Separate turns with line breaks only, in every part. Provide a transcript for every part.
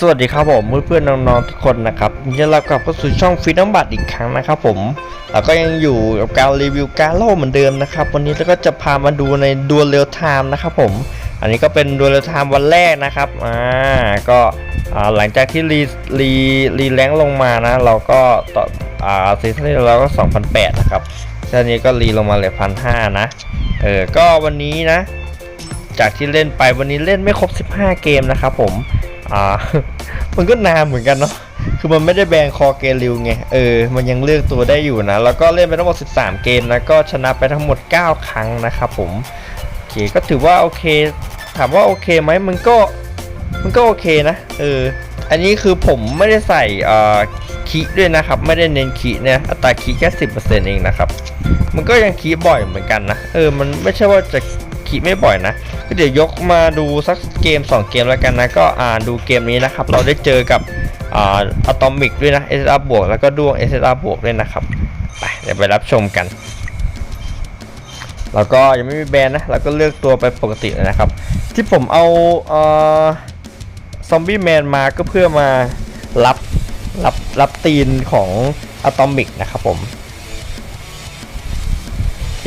สวัสดีครับผมเพื่อนๆน้องๆทุกคนนะครับยินดีรับกลับเข้าสู่ช่องฟีน้ำบัตอีกครั้งนะครับผมเราก็ยังอยู่กับการรีวิวการโล่เหมือนเดิมนะครับ วันนี้เราก็จะพามาดูในดวลเรียลไทม์นะครับผม อันนี้ก็เป็นดวลเรียลไทม์วันแรกนะครับอ่าก็อ่าหลังจากที่รีรีรีแรงลงมานะ เราก็ต่ออ่าซีซั่นนี้เราก็2,008นะครับซีซั่นนี้ก็รีลงมาเหลือ1,500นะเออก็วันนี้นะ จากที่เล่นไปวันนี้เล่นไม่ครบ 15 เกมนะครับผม อ่า มันก็นานเหมือนกันเนาะ คือมันไม่ได้แบนคอเกลิวไง เออ มันยังเลือกตัวได้อยู่นะ แล้วก็เล่นไปทั้งหมด 13 เกมนะ ก็ชนะไปทั้งหมด 9 ครั้งนะครับผม โอเค ก็ถือว่าโอเค ถามว่าโอเคไหมมันก็ มันก็โอเคนะ เออ อันนี้คือผมไม่ได้ใส่อ่อคีย์ด้วยนะครับ ไม่ได้เน้นคีเนี่ยอัตราคีแค่สิบเปอร์เซ็นต์เองนะครับ มันก็ยังคีบ่อยเหมือนกันนะ เออ มันไม่ใช่ว่าจะ คิไม่บ่อยนะก็เดี๋ยวยกมาดูสักเกม 2 เกมแล้วกันนะ ก็อ่าดูเกมนี้นะครับ เราได้เจอกับอ่าอะตอมิกด้วยนะ SR บวกแล้วก็ด้วง SR บวกด้วยนะครับ ไปเดี๋ยวไปรับชมกัน แล้วก็ยังไม่มีแบนนะ แล้วก็เลือกตัวไปปกติเลยนะครับ ที่ผมเอาเออซอมบี้แมนมาก็เพื่อมารับรับรับตีนของอะตอมิกนะครับผม โอเค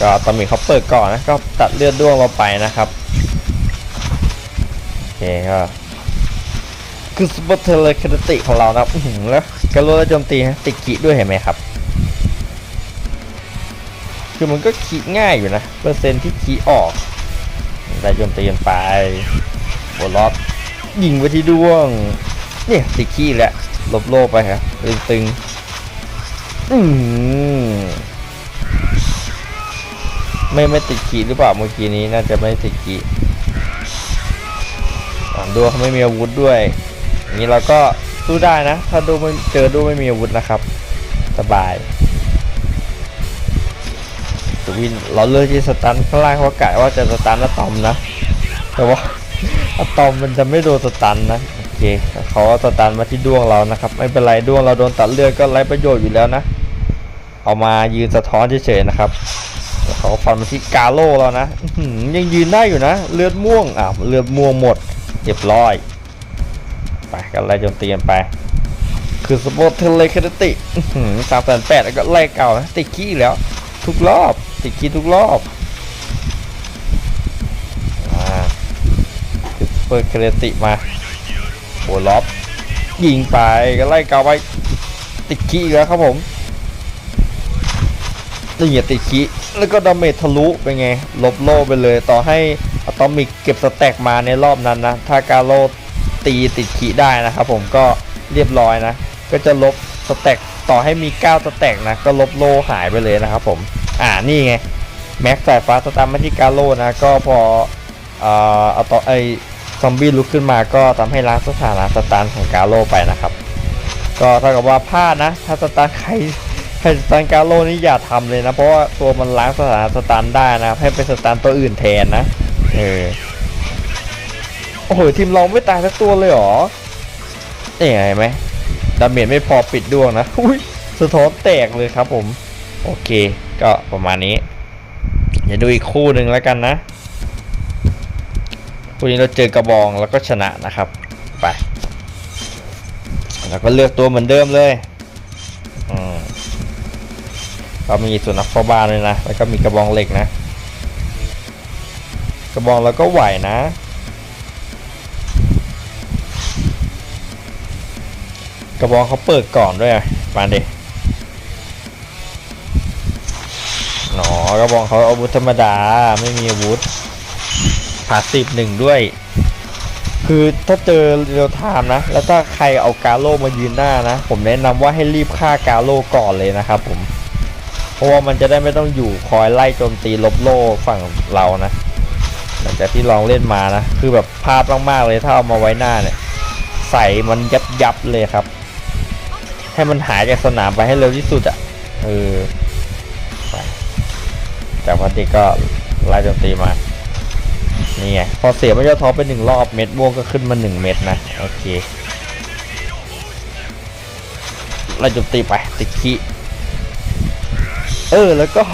ก็ตอนมีเขาเปิดก่อนนะก็ตัดเลือดด้วงเราไปนะครับโอเคก็คือสปอตเทเลคติของเรานะอื้แล้วกระโดดและโจมตีฮะติดขีด้วยเห็นไหมครับ คือมันก็ขีง่ายอยู่นะ เปอร์เซ็นที่ขีออก ได้โจมตีกันไปบนล็อกยิงไปที่ด้วง เนี่ยติดขีแหละลบโลกไปครับตึงๆอืม ไม่ไม่ติดขีหรือเปล่าเมื่อกี้นี้น่าจะไม่ติดขีดูเขาไม่มีอาวุธด้วยอย่างนี้เราก็สู้ได้นะ ถ้าดูไม่เจอดูไม่มีอาวุธนะครับ สบายสวินเราเลือกที่สตันข้างล่างเขากะว่าจะสตันอะตอมนะ แต่ว่าอะตอมมันจะไม่โดนสตันนะโอเคเขาเอาสตันมาที่ดวงเรานะครับ ไม่เป็นไรดวงเราโดนตัดเลือดก็ไร้ประโยชน์อยู่แล้วนะ เอามายืนสะท้อนเฉยๆนะครับ เขาฟันมาที่กาโล่แล้วนะยังยืนได้อยู่นะ เลือดม่วงอะเลือดม่วงหมดเรียบร้อย ไปกันไล่โจมตีกันไป คือสปอร์ตเทเลคดติสามแสนแปดแล้วก็ไล่เก่านะติดขี้แล้ว ทุกรอบติดขี้ทุกรอบอ่าคือสปอร์ตเคดติมาโบล็อบยิงไปก็ไล่เก่าไป ติดขี้แล้วครับผม นี่อย่าติดคิแล้วก็ดาเมจทะลุเป็นไง ลบโล่ไปเลยต่อให้อะตอมิกเก็บสแต็กมาในรอบนั้นนะ ถ้ากาโลตีติดขีได้นะครับผมก็เรียบร้อยนะ ก็จะลบสแต็กต่อให้มี 9 สแต็กนะ ก็ลบโลหายไปเลยนะครับผม อ่านี่ไง แม็กสายฟ้าสตาร์มาที่กาโลนะ ก็พอเอ่อเอาต่อไอซอมบี้ลุกขึ้นมาก็ทำให้ล้างสถานะสตาร์ของกาโลไปนะครับ ก็เท่ากับว่าพลาดนะ ถ้าสตาร์ใคร ให้สตันกาโลนี่อย่าทำเลยนะ เพราะว่าตัวมันล้างสถานสตันได้นะครับ ให้เป็นสตันตัวอื่นแทนนะ เออ โอ้โห ทีมเราไม่ตายสักตัวเลยหรอนี่ไงเห็นไหมดาเมจไม่พอปิดดวงนะ อุ้ยสะท้อนแตกเลยครับผม โอเค ก็ประมาณนี้ เดี๋ยวดูอีกคู่หนึ่งแล้วกันนะคู่นี้เราเจอกระบองแล้วก็ชนะนะครับ ไป แล้วก็เลือกตัวเหมือนเดิมเลย ก็มีส่วนนักฟอบาเลยนะ แล้วก็มีกระบองเหล็กนะ กระบองเราก็ไหวนะ กระบองเขาเปิดก่อนด้วยมาเด็หนอกระบองเขาอาวุธธรรมดาไม่มีอาวุธพาสิบหนึ่งด้วย คือถ้าเจอเรียวไทม์นะ แล้วถ้าใครเอากาโลมายืนหน้านะ ผมแนะนำว่าให้รีบฆ่ากาโลก่อนเลยนะครับผม เพราะว่ามันจะได้ไม่ต้องอยู่คอยไล่โจมตีลบโล่ฝั่งเรานะ หลังจากที่ลองเล่นมานะ คือแบบพลาดมากๆเลยถ้าเอามาไว้หน้าเนี่ย ใส่มันยับยับเลยครับ ให้มันหายจากสนามไปให้เร็วที่สุดอะ่ะเออไปแต่พอดีก็ไล่โจมตีมา นี่ไง พอเสียไม่ยอดท้อไปหนึ่งรอบเม็ดม่วงก็ขึ้นมาหนึ่งเม็ดนะ โอเคไล่โจมตีไปติดขี้ เออแล้วก็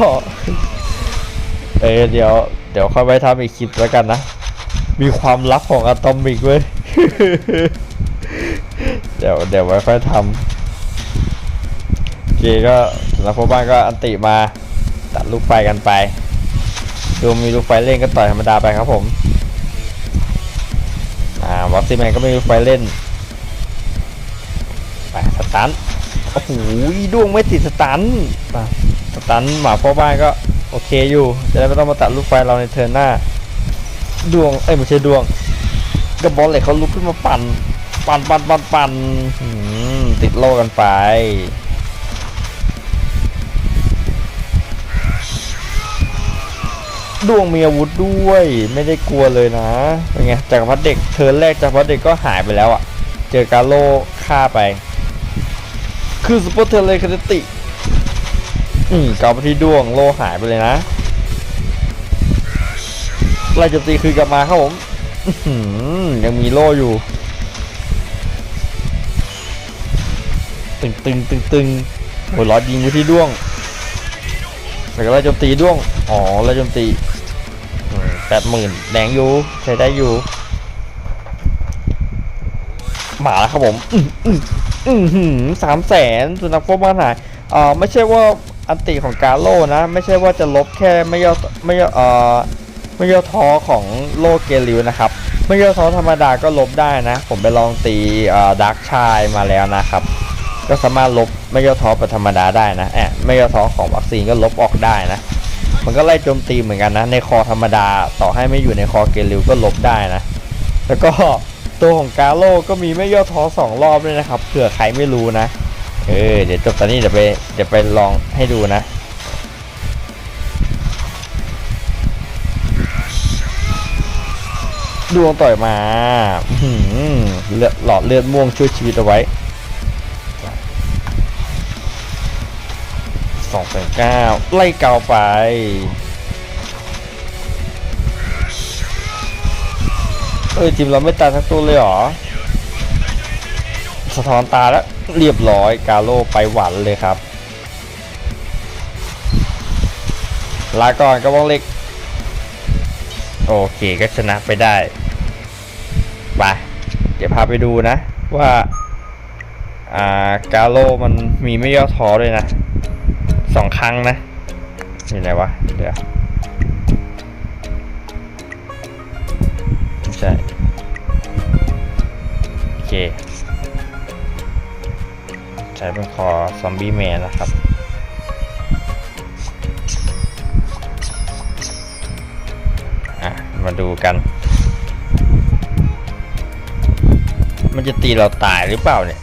เออเดี๋ยวเดี๋ยวค่อยไปทำอีกคลิปแล้วกันนะ มีความลับของอะตอมิกเว้ยเดี๋ยวเดี๋ยวไว้ค่อยทำโอเคก็สำหรับพ่อบ้านก็อันติมาตัดลูกไฟกันไปดูมีลูกไฟเล่นก็ต่อยธรรมดาไปครับผม อ่าวัคซีแมนก็ไม่มีลูกไฟเล่นไปสตันโอ้โหด้วงไม่ติดสตันมา สตันหมาพ่อบ้านก็โอเคอยู่ จะได้ไม่ต้องมาตัดลูกไฟเราในเทิร์นหน้า ดวง เอ้ยไม่ใช่ดวงกระบอกเหล็กเขาลุกขึ้นมาปั่น ปั่นปั่นปั่นปั่นติดโลกันไป ดวงมีอาวุธด้วย ไม่ได้กลัวเลยนะ เป็นไง จากรพัดเด็กเทิร์นแรกจากรพัดเด็กก็หายไปแล้วอะ่ะ เจอกาโลฆ่าไป คือสปอร์เทเลคติ อืมกลับมาที่ดวงโลหายไปเลยนะไล่จมตีคืนกลับมาครับผมยังมีโล่อยู่ ตึงตึงตึงตึงโอ้ยร้อยยิงไปที่ด้วงแล้วก็ไล่จมตีด้วง อ๋อไล่จมตีแปดหมื่นแดงอยู่ใช้ได้อยู่มาแล้วครับผมสามแสนสุนัขพวกมันหายอ่าไม่ใช่ว่า อันติของกาโลนะ ไม่ใช่ว่าจะลบแค่ไม่ย่อไม่ย่อเอ่อไม่ย่อท้อของโลกเกลิวนะครับไม่ย่อท้อธรรมดาก็ลบได้นะ ผมไปลองตีดักชายมาแล้วนะครับ ก็สามารถลบไม่ย่อท้อแบบธรรมดาได้นะแอบไม่ย่อท้อของวัคซีนก็ลบออกได้นะ มันก็ไล่โจมตีเหมือนกันนะ ในคอธรรมดาต่อให้ไม่อยู่ในคอเกลิวก็ลบได้นะ แล้วก็ตัวของกาโลก็มีไม่ย่อท้อสองรอบด้วยนะครับเผื่อใครไม่รู้นะ เออเดี๋ยวจบตอนนี้เดี๋ยวไปเดี๋ยวไปลองให้ดูนะ ดวงต่อยมาหือเลือดหลอดเลือดม่วงช่วยชีวิตเอาไว้สองแปดเก้าไล่เกาไปเอ้ยทีมเราไม่ตายทั้งตัวเลยเหรอ สะท้อนตาแล้วเรียบร้อยกาโลไปหวันเลยครับ ลาก่อนกระบองเล็ก โอเคก็ชนะไปได้ไปเดี๋ยวพาไปดูนะว่า อ่ากาโลมันมีไม่ย่อท้อด้วยนะสองครั้งนะนี่ไหนวะเดี๋ยวไม่ใช่โอเค ใช้เป็นคอซอมบี้แมนนะครับ อะ มาดูกัน มันจะตีเราตายหรือเปล่าเนี่ย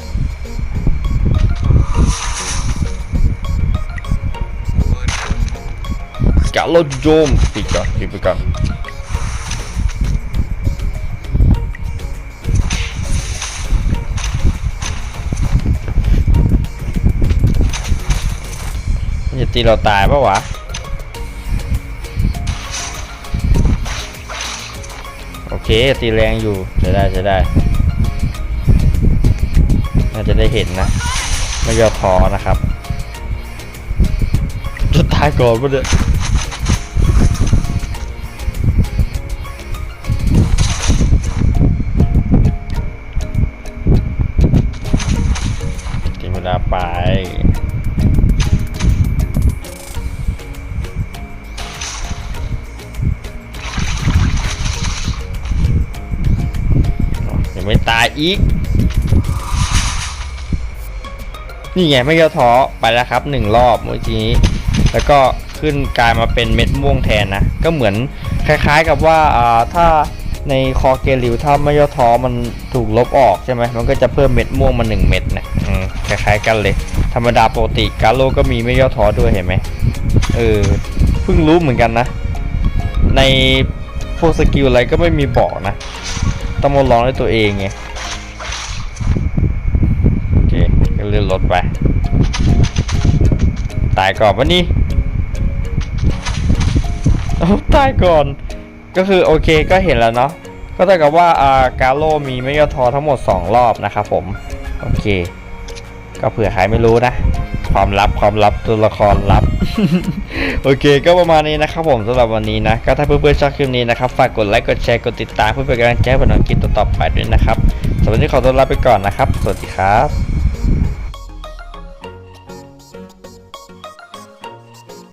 กะโลโจมปิดก่อนปิดไปก่อน ตีเราตายปะวะโอเค ตีแรงอยู่จะได้จะได้ น่าจะได้เห็นนะ ไม่ย่อท้อนะครับ จะตายก่อนปะเนี่ยายอีก นี่ไงไม่ย่อท้อไปแล้วครับหนึ่งรอบเมื่อกี้แล้วก็ขึ้นกลายมาเป็นเม็ดม่วงแทนนะ ก็เหมือนคล้ายๆกับว่าถ้าในคอเกลิวถ้าไม่ย่อท้อมันถูกลบออกใช่ไหมมันก็จะเพิ่มเม็ดม่วงมาหนึ่งเม็ดนะคล้ายๆกันเลย ธรรมดาปกติกาโลก็มีไม่ย่อท้อด้วยเห็นไหมเออเพิ่งรู้เหมือนกันนะ ในพวกสกิลอะไรก็ไม่มีบอกนะ ต้องมาลองด้วยตัวเองไงโอเคก็เลื่อนรถไปตายก่อนวะนี่เอาตายก่อน ก็คือโอเคก็เห็นแล้วเนาะก็เท่ากับว่าอ่ากาโลมีไม่ยอทอทั้งหมด 2 รอบนะครับผม โอเค ก็เผื่อใครไม่รู้นะ ความลับความลับตัวละครลับ โอเค ก็ประมาณนี้นะครับผมสำหรับวันนี้นะ ก็ถ้าเพื่อนๆชอบคลิปนี้นะครับ ฝากกดไลค์ กดแชร์ กดติดตามเพื่อเป็นกำลังใจให้ผมทำคลิปต่อๆไปด้วยนะครับสำหรับวันนี้ขอตัวลาไปก่อนนะครับ สวัสดีครับ